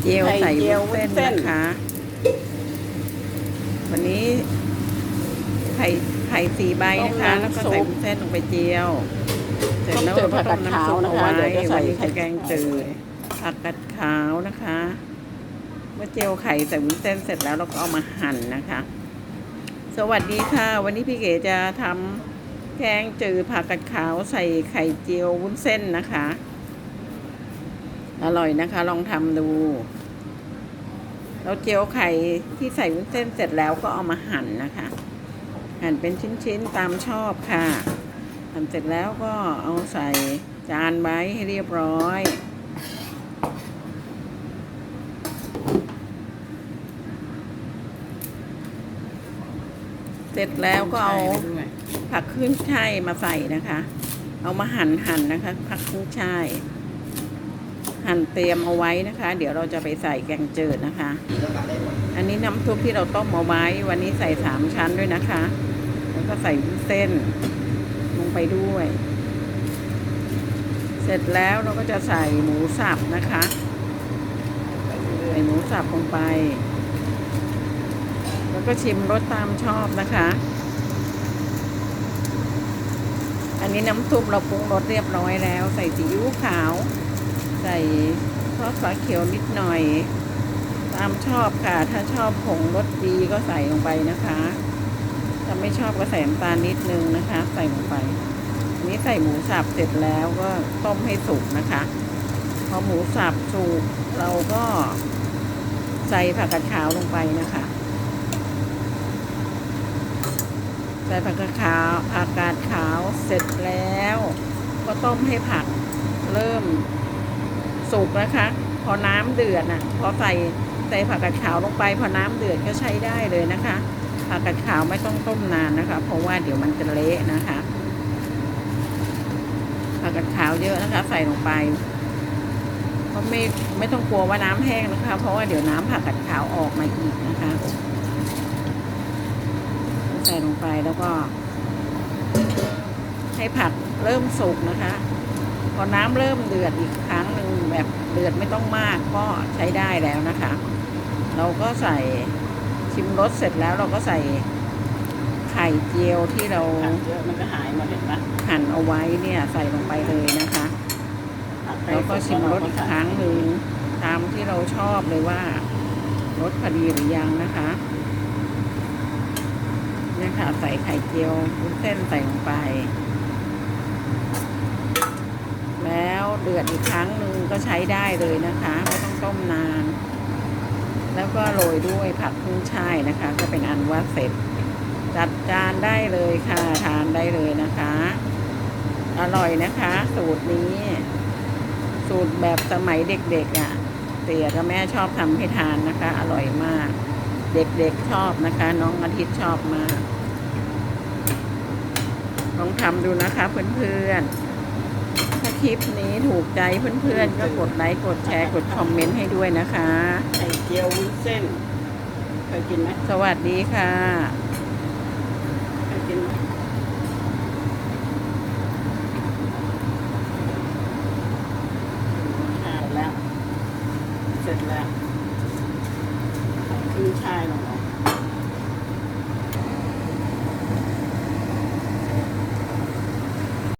เจียวไข่ใส่เจียววุ้นวุ้นเส้เส้นนนะคะ วันนี้ไข่ไข่สี่ใบนะคะ แล้วก็ใส่วุ้นเส้นลงไปเจียว เสร็จแล้วก็ต้มน้ำซุปเอาไว้วันนี้จะแกงจืดผักกัดขาวนะคะ เมื่อเจียวไข่ใส่วุ้นเส้นเสร็จแล้วเราก็เอามาหั่นนะคะ สวัสดีค่ะ วันนี้พี่เก๋จะทำแกงจืดผักกัดขาวใส่ไข่เจียววุ้นเส้นนะคะ อร่อยนะคะ ลองทำดูเราเจียวไข่ที่ใส่วุ้นเส้นเสร็จแล้วก็เอามาหั่นนะคะ หั่นเป็นชิ้นๆตามชอบค่ะหั่นเสร็จแล้วก็เอาใส่จานไว้ให้เรียบร้อยเสร็จแล้วก็เอาผักขึ้นช่ายมาใส่นะคะ เอามาหั่นหั่นนะคะ ผักขึ้นช่าย หั่นเตรียมเอาไว้นะคะ เดี๋ยวเราจะไปใส่แกงจืดนะคะ อันนี้น้ำซุปที่เราต้มเอาไว้ วันนี้ใส่สามชั้นด้วยนะคะ แล้วก็ใส่เส้นลงไปด้วย เสร็จแล้วเราก็จะใส่หมูสับนะคะ ใส่หมูสับลงไป แล้วก็ชิมรสตามชอบนะคะอันนี้น้ำซุปเราปรุงรสเรียบร้อยแล้ว ใส่ซีอิ๊วขาว ใส่ซอสฝาเขียวนิดหน่อย ตามชอบค่ะ ถ้าชอบผงรสดีก็ใส่ลงไปนะคะ ถ้าไม่ชอบก็ใส่น้ำตาลนิดนึงนะคะ ใส่ลงไปนี้ใส่หมูสับเสร็จแล้วก็ต้มให้สุกนะคะ พอหมูสับสุกเราก็ใส่ผักกาดขาวลงไปนะคะ ใส่ผักกาดขาวผักกาดขาวเสร็จแล้ว ก็ต้มให้ผัก สุกนะคะ พอน้ำเดือดน่ะ พอใส่ใส่ผักกาดขาวลงไป พอน้ำเดือดก็ใช้ได้เลยนะคะ ผักกาดขาวไม่ต้องต้มนานนะคะ เพราะว่าเดี๋ยวมันจะเละนะคะ ผักกาดขาวเยอะนะคะ ใส่ลงไปก็ไม่ไม่ต้องกลัวว่าน้ำแห้งนะคะ เพราะว่าเดี๋ยวน้ำผักกาดขาวออกมาอีกนะคะ ใส่ลงไปแล้วก็ ให้ผักเริ่มสุกนะคะ พอน้ำเริ่มเดือดอีกครั้งหนึ่งแบบเดือดไม่ต้องมากก็ใช้ได้แล้วนะคะ เราก็ใส่ชิมรสเสร็จแล้วเราก็ใส่ไข่เจียวที่เราผักเยอะมันก็หายหมดเห็นปะหั่นเอาไว้เนี่ยใส่ลงไปเลยนะคะแล้วก็ชิมรสอีกครั้งหนึ่งตามที่เราชอบเลยว่ารสพอดีหรือยังนะคะเนี่ยค่ะใส่ไข่เจียววุ้นเส้นใส่ลงไป แล้ว เดือดอีกครั้งหนึ่งก็ใช้ได้เลยนะคะ ไม่ต้องต้มนาน แล้วก็โรยด้วยผักขึ้นช่ายนะคะ ก็เป็นอันว่าเสร็จ จัดจานได้เลยค่ะ ทานได้เลยนะคะ อร่อยนะคะ สูตรนี้ สูตรแบบสมัยเด็กๆอะ่ะเตี๋ยกับแม่ชอบทำให้ทานนะคะ อร่อยมาก เด็กๆชอบนะคะ น้องอาทิตย์ชอบมากลองทำดูนะคะเพื่อนๆ ลิปนี้ถูกใจเพื่อนๆ ก็กดไลค์กดแชร์กดคอมเมนต์ให้ด้วยนะคะ ไข่เจียววุ้นเส้นเคยกินไหมสวัสดีค่ะ เคยกินไหมแล้ว เสร็จแล้วขึ้นชายลงไป